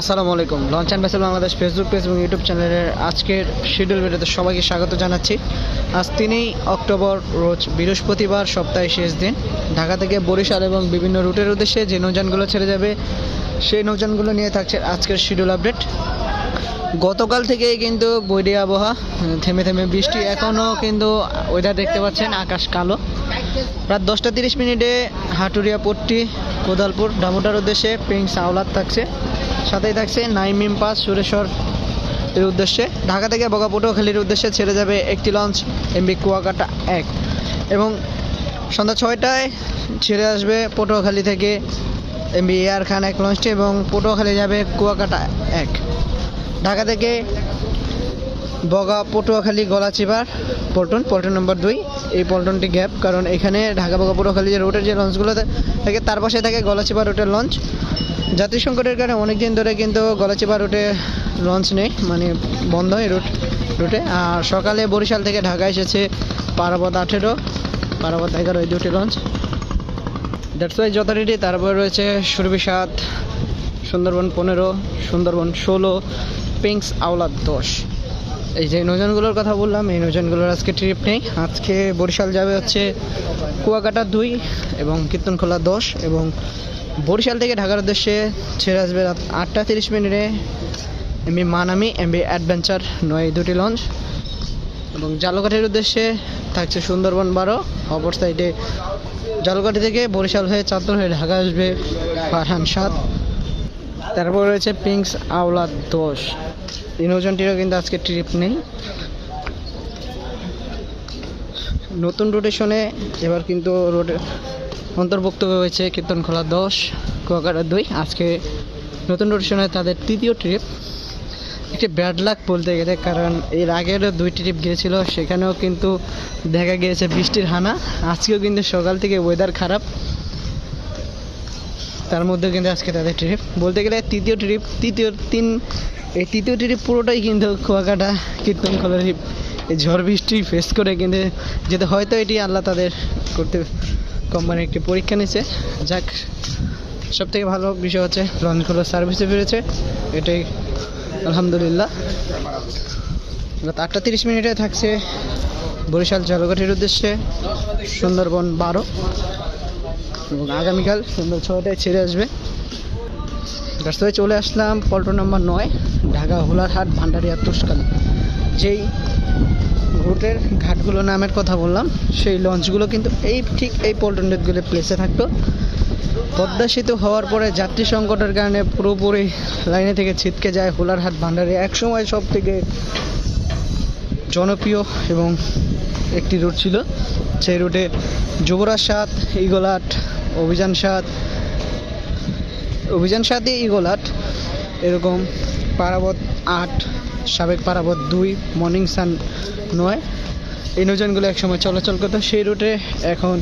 আসসালামু আলাইকুম। Launch and vessel Bangladesh Facebook page এবং ইউটিউব চ্যানেলের আজকের শিডিউল ভিডিওতে সবাইকে স্বাগত জানাচ্ছি। আজ তিনই অক্টোবর রোজ বৃহস্পতিবার, সপ্তাহের শেষ দিন। ঢাকা থেকে বরিশাল এবং বিভিন্ন রুটের উদ্দেশ্যে যে নৌযানগুলো ছেড়ে যাবে, সেই নৌযানগুলো নিয়ে থাকছে আজকের শিডিউল আপডেট। গতকাল থেকে কিন্তু বৈরী আবহাওয়া, থেমে থেমে বৃষ্টি, এখনও কিন্তু ওয়েদার দেখতে পাচ্ছেন, আকাশ কালো। রাত দশটা তিরিশ মিনিটে হাটুরিয়া পট্টি কোদালপুর, ডামুটার উদ্দেশ্যে প্রিন্স আওলাদ থাকছে। সাথেই থাকছে নাইমিম পাস সুরেশ্বর এর উদ্দেশ্যে। ঢাকা থেকে বগা পটুয়াখালীর উদ্দেশ্যে ছেড়ে যাবে একটি লঞ্চ এমবি কুয়াকাটা এক। এবং সন্ধ্যা ছয়টায় ছেড়ে আসবে পটুয়াখালী থেকে এমবি এয়ার খান এক লঞ্চটি এবং পটুয়াখালী যাবে কুয়াকাটা এক। ঢাকা থেকে বগা পটুয়াখালী গলাচিপার পল্টন পল্টন নম্বর দুই। এই পল্টনটি গ্যাপ, কারণ এখানে ঢাকা বগা পটুয়াখালী যে রুটের যে লঞ্চগুলো থাকে, তার পাশে থাকে গলাচিপা রুটের লঞ্চ। যাত্রী সংকটের কারণে অনেক দিন ধরে কিন্তু গলাচিপা রুটে লঞ্চ নেই মানে বন্ধ এই রুট, রুটে। আর সকালে বরিশাল থেকে ঢাকা এসেছে পারাবত আঠেরো, পারাবত এগারো এই দুটি লঞ্চ দ্যাটস ওয়াই যথারীতি তারপর রয়েছে সুরভি সাত, সুন্দরবন পনেরো, সুন্দরবন ষোলো, পিঙ্কস আওলাদ দশ। এই যে নৌজানগুলোর কথা বললাম, এই নৌজানগুলোর আজকে ট্রিপ নেই। আজকে বরিশাল যাবে হচ্ছে কুয়াকাটা দুই এবং কীর্তনখোলা দশ এবং বরিশাল থেকে ঢাকার উদ্দেশ্যে ছেড়ে আসবে রাত আটটা তিরিশ মিনিটে এমবি মানামি এমবি অ্যাডভেঞ্চার নয়, দুটি লঞ্চ। এবং জালকাঠির উদ্দেশ্যে থাকছে সুন্দরবন বারো। অপর সাইডে জালকাঠি থেকে বরিশাল হয়ে চাঁদপুর হয়ে ঢাকা আসবে ফারহান সাত তারপর রয়েছে পিঙ্কস আওলাদ দোষ এই নৌজানটিরও কিন্তু আজকে ট্রিপ নেই। নতুন রোটেশনে এবার কিন্তু রোডে অন্তর্ভুক্ত হয়েছে কীর্তনখোলা দশ, কুয়াকাটা দুই। আজকে নতুন রোটেশনে তাদের তৃতীয় ট্রিপ একটি ব্যাড লাক বলতে গেলে, কারণ এর আগেরও দুই ট্রিপ গিয়েছিল, সেখানেও কিন্তু দেখা গিয়েছে বৃষ্টির হানা। আজকেও কিন্তু সকাল থেকে ওয়েদার খারাপ। তার মধ্যে কিন্তু আজকে তাদের ট্রিপ বলতে গেলে তৃতীয় ট্রিপ তৃতীয় তিন, এই তৃতীয় ট্রিপ পুরোটাই কিন্তু কুয়াকাটা কীর্তন খোলা ট্রিপ এই ঝড় বৃষ্টি ফেস করে কিন্তু যেতে হয়তো এটি আল্লাহ তাদের করতে কোম্পানির একটি পরীক্ষা নিচ্ছে যাক সব থেকে ভালো বিষয় হচ্ছে লঞ্চগুলো সার্ভিসে ফিরেছে। এটাই আলহামদুলিল্লাহ। রাত আটটা তিরিশ মিনিটে থাকছে বরিশাল জলঘাটির উদ্দেশ্যে সুন্দরবন বারো। এবং আগামীকাল সন্ধ্যা ছয়টায় ছেড়ে আসবে। রাস্তায় চলে আসলাম, পল্টন নম্বর নয়, ঢাকা, হুলারহাট, ভান্ডারিয়া তুষকালী যেই রুটের ঘাটগুলো নামের কথা বললাম, সেই লঞ্চগুলো কিন্তু এই ঠিক এই পল্টন ডেটগুলো প্লেসে থাকতো। পদ্মা সেতু হওয়ার পরে যাত্রী সংকটের কারণে পুরোপুরি লাইনে থেকে ছিটকে যায় হুলারহাট ভান্ডারে। একসময় সব থেকে জনপ্রিয় এবং একটি রুট ছিল, সেই রুটে যুবরাজ সাত ইগোলাট অভিযান সাত অভিযান সাতই ইগোলাট এরকম পারাবত আট সাবেক পারাবত দুই, মর্নিং সান নয়। এই নৌযানগুলো একসময় চলাচল করতো। সেই রুটে এখন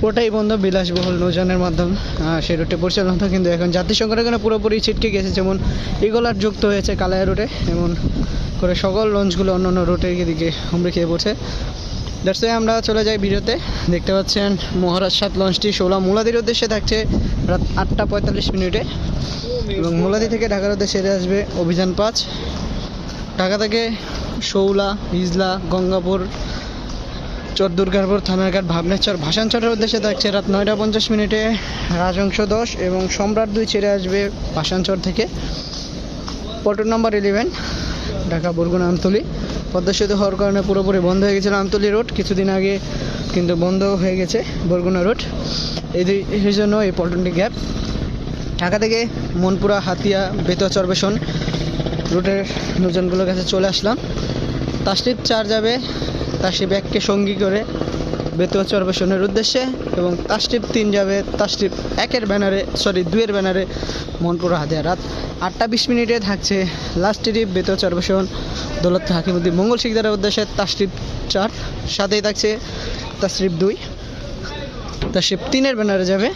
পুরোটাই বন্ধ, বিলাসবহুল নৌযানের মাধ্যমে। সেই রুটে পরিচালনা হতো। কিন্তু এখন যাত্রী কারণে পুরোপুরি ছিটকে গেছে। যেমন ইগোলাট যুক্ত হয়েছে কালায়া রুটে, এমন করে সকল লঞ্চগুলো অন্য অন্য রুটের দিকে হুমড়ি খেয়ে পড়ছে। দ্যাটস আমরা চলে যাই ভিডিওতে। দেখতে পাচ্ছেন, মহারাজ সাত লঞ্চটি ষোলা মুলাদির উদ্দেশ্যে থাকছে রাত আটটা পঁয়তাল্লিশ মিনিটে। এবং মুলাদি থেকে ঢাকার উদ্দেশ্যে আসবে অভিযান পাঁচ। ঢাকা থেকে শৌলা, হিজলা, গঙ্গাপুর চর দুর্গাপুর থানারঘাট, ভাবনেশ্বর, ভাসানচরের উদ্দেশ্যে থাকছে রাত নয়টা পঞ্চাশ মিনিটে রাজংশ দশ এবং সম্রাট দুই ছেড়ে আসবে ভাসানচর থেকে। Pontoon number eleven Dhaka Barguna Amtali. Padma Setu হওয়ার কারণে পুরোপুরি বন্ধ হয়ে গেছিল আমতলি রোড। কিছুদিন আগে কিন্তু বন্ধ হয়ে গেছে বরগুনা রোড। এই এই জন্য এই পল্টনটি গ্যাপ ঢাকা থেকে মনপুরা, হাতিয়া, বেতুয়া চরবেশন রুটের নৌজানগুলোর কাছে চলে আসলাম। তাসটিপ চার যাবে তাসটিপ এককে সঙ্গী করে বেতুয়া চরবেশনের উদ্দেশ্যে এবং তাসটিপ তিন যাবে তাসটিপ একের ব্যানারে সরি দুয়ের ব্যানারে মনপুরা হাতিয়া রাত আটটা বিশ মিনিটে থাকছে লাস্ট ট্রিপ বেতুয়া চরবেশন দৌলত হাকিমুদ্দিন মঙ্গল শিকদারের উদ্দেশ্যে তাসটিপ চার, সাথেই থাকছে তাসটিপ দুই। তাসটিপ তিনের ব্যানারে যাবে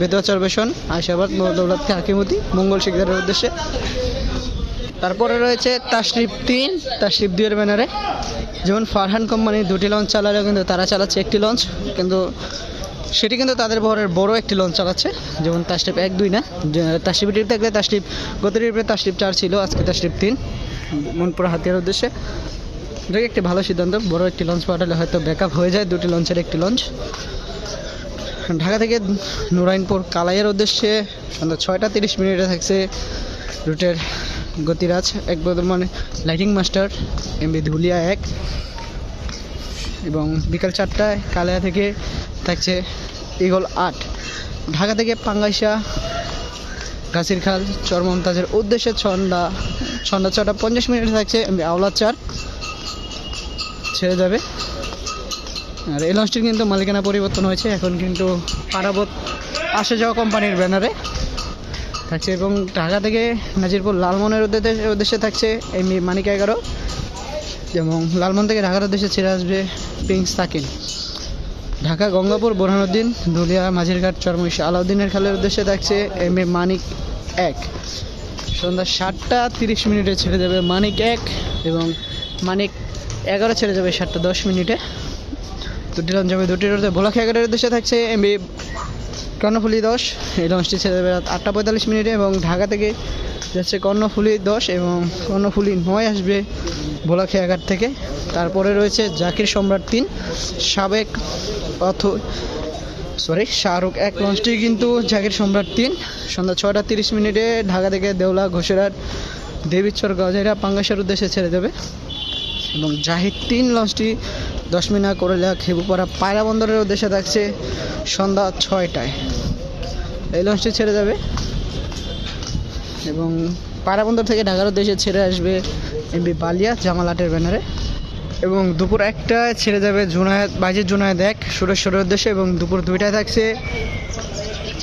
বেতুয়া চরবেশন আশাবাদ দৌলত হাকিমুদ্দি মঙ্গল শিকদারের উদ্দেশ্যে। তারপরে রয়েছে তাশরিফ তিন, তাশরিফ দুইয়ের ব্যানারে যেমন ফারহান কোম্পানি দুটি লঞ্চ চালালেও কিন্তু তারা চালাচ্ছে একটি লঞ্চ কিন্তু সেটি কিন্তু তাদের বহরের বড় একটি লঞ্চ চালাচ্ছে। যেমন তাস্টিপ এক, দুই না? তাস্টিপ টিপ থাকলে তাস্টিপ গত ট্রিপে তাস্টিপ চার ছিল, আজকে তাস্টিপ তিন। মনপুরা হাতিয়ার উদ্দেশ্যে। এটা একটি ভালো সিদ্ধান্ত, বড় একটি লঞ্চ পাঠালে হয়তো ব্যাকআপ হয়ে যায় দুটি লঞ্চের একটি লঞ্চ ঢাকা থেকে নুরাইনপুর কালাইয়ের উদ্দেশ্যে ছয়টা তিরিশ মিনিটে থাকছে রুটের গতিরাজ এক মানে লাইটিং মাস্টার এমবি ধুলিয়া এক। এবং বিকাল চারটায় কালিয়া থেকে থাকছে ইগল আট। ঢাকা থেকে পাঙ্গাইশা গাছির খাল, চরমমতাজের উদ্দেশ্যে ছন্দা ছন্দা ছটা পঞ্চাশ মিনিটে থাকছে আওলা চার। ছেড়ে যাবে। আর এই লঞ্চটির কিন্তু মালিকানা পরিবর্তন হয়েছে। এখন কিন্তু পারাবত আসে যাওয়া কোম্পানির ব্যানারে থাকছে এবং ঢাকা থেকে নাজিরপুর লালমনের উদ্দেশ্যে উদ্দেশ্যে থাকছে এমনি মানিক এগারো এবং লালমন থেকে ঢাকার উদ্দেশ্যে ছেড়ে আসবে পিঙ্ক সাকিন। ঢাকা গঙ্গাপুর, বোরহানুদ্দিন ধুলিয়া মাঝিরঘাট চরমইশা আলাউদ্দিনের খালের উদ্দেশ্যে থাকছে এম এ মানিক এক। সন্ধ্যা সাতটা তিরিশ মিনিটে ছেড়ে যাবে মানিক এক এবং মানিক এগারো ছেড়ে যাবে সাতটা দশ মিনিটে। দুটি লঞ্চ যাবে, দুটি রোডে ভোলাখি এগারোর উদ্দেশ্যে থাকছে এমবি কর্ণফুলি দশ, এই লঞ্চটি ছেড়ে দেবে রাত আটটা পঁয়তাল্লিশ মিনিটে এবং ঢাকা থেকে যাচ্ছে কর্ণফুলি দশ এবং কর্ণফুলি নয় আসবে ভোলাখি এগার থেকে। তারপরে রয়েছে জাকির সম্রাট তিন, সাবেক অথ সরি শাহরুখ এক লঞ্চটি কিন্তু জাকির সম্রাট তিন। সন্ধ্যা ছয়টা তিরিশ মিনিটে ঢাকা থেকে দেওলা ঘোষেরাট দেবীচর গজাইরা, পাঙ্গাসের উদ্দেশ্যে ছেড়ে দেবে। এবং জাহিদ তিন লঞ্চটি দশ মিনা করলা খেবুপাড়া পায়রা বন্দরের উদ্দেশ্যে থাকছে সন্ধ্যা ছয়টায়। এই লঞ্চটি ছেড়ে যাবে এবং পায়রা বন্দর থেকে ঢাকার উদ্দেশ্যে ছেড়ে আসবে এমবি বালিয়া জামালাটের ব্যানারে। এবং দুপুর একটায় ছেড়ে যাবে জুনায়েদ বাজির জুনায়েদ এক, সুরেশ্বরের উদ্দেশ্যে এবং দুপুর দুইটায় থাকছে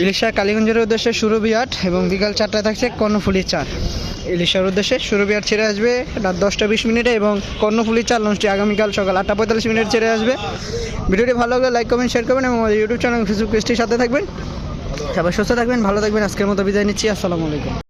ইলিশা কালীগঞ্জের উদ্দেশ্যে সুরবিয়াট এবং বিকাল চারটায় থাকছে কর্ণফুলি চার। ইলিশার উদ্দেশ্যে সুরবিহার ছেড়ে আসবে রাত দশটা বিশ মিনিটে এবং কর্ণফুলি চার লঞ্চটি আগামীকাল সকাল আটটা পঁয়তাল্লিশ মিনিট ছেড়ে আসবে। ভিডিওটি ভালো লাগলে লাইক কমেন্ট শেয়ার করবেন এবং আমাদের ইউটিউব চ্যানেল ফেসবুক পেজটির সাথে থাকবেন। সবাই সুস্থ থাকবেন, ভালো থাকবেন। আজকের মতো বিদায় নিচ্ছি। আসসালামু আলাইকুম।